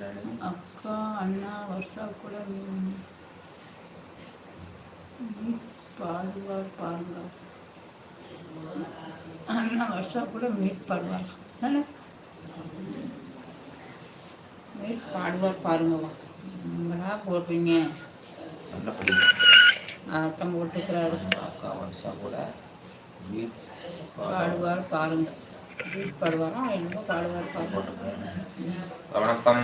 என்னன்னு அக்கா அண்ணா வருஷா கூட மீ- மீட் பாடுவார் பாருங்க அண்ணா வருஷா கூட மீட் பாடுவார் தானே மீட் பாடுவார் பாருங்கவா உங்களா போடுறீங்க? அர்த்தம் போட்டுக்கிறாரு. அக்கா வருஷா கூட பாடுவார் மீட் பாடுவாரா என்னமோ பாடுவார் பாருங்க போட்டுக்கிறேன் வணக்கம்.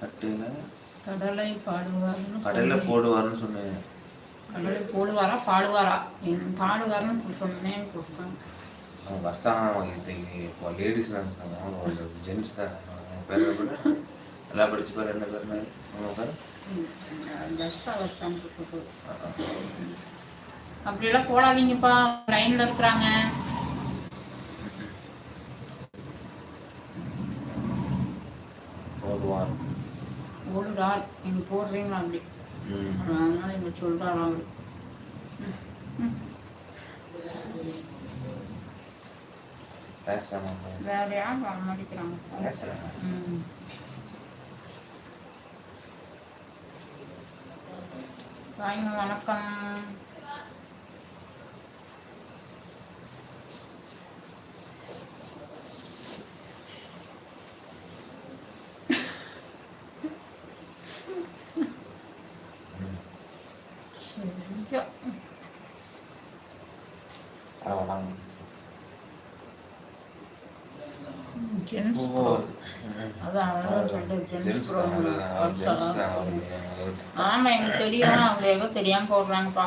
கட்டையில் கடலை பாடுவார்னு சொன்னேன். போடுவார்னு சொன்னேன். கடலை போடுவாரா பாடுவாரா? என் பாடுவார்னு சொன்னேன் அவங்க கஷ்டம் லேடிஸ் தான் ஜென்ஸ் தான். பேர் நல்லா படிச்சு பேர் என்ன பேர் அப்படியெல்லாம் போடாதீங்கப்பா லைன்ல இருக்கிறாங்க. போடுவார். ஓடுடார் நீங்க போடுறீங்களா அப்படி? அதனால இங்க அவரு பேசுகிறாங்க வேற யார் வர வாங்க வணக்கம் சரியா. Gents bro. அதான் அதான் சொல்லிட்டு ஜென்ஸ் ஜென்ஸ் ப்ரோ ஜென்ஸ் ஆமா எனக்கு தெரியும். அவங்க ஏதோ தெரியாம போடுறாங்கப்பா.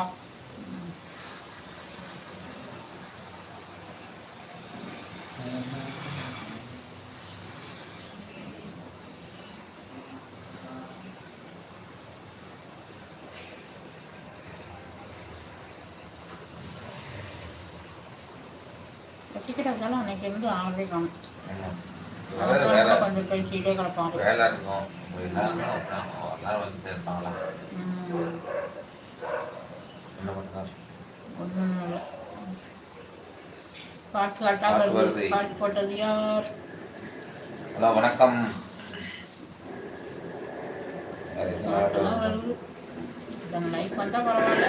சீக்கிரம் இருந்தாலும் அன்னைக்கு இருந்து ஆளவே காணும். கொஞ்சம் பேசிக்கிட்டே கிடப்பாங்க வேலை இருக்கும். எல்லாரும் எல்லாரும் வந்துட்டு இருப்பாங்களா? ம், என்ன பண்ணுறாரு ஒண்ணும் இல்லை. பாட்டு காட்டா பாட்டு வருது. வருது. பாட்டு போட்டது யார்? ஹலோ வணக்கம். வருது. இத்தனை லைக் வந்தா பரவாயில்ல.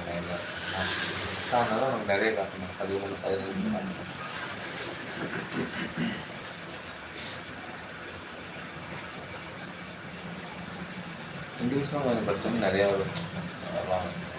நிறைய காட்டணும் அவங்க நிறைய பதினஞ்சு காட்டணும் இங்கிலீஷும் கொஞ்சம் படித்தோம்னா நிறையா வரும்.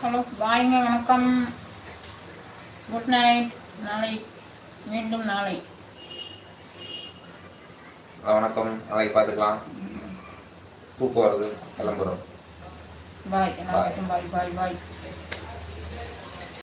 ஹலோ பாய்ங்க வணக்கம். குட் நைட் நாளை மீண்டும் நாளை. வணக்கம். நாளைக்கு பார்த்துக்கலாம். தூக்கம் வருது. கிளம்புறோம். பாய் பாய் பாய் பாய்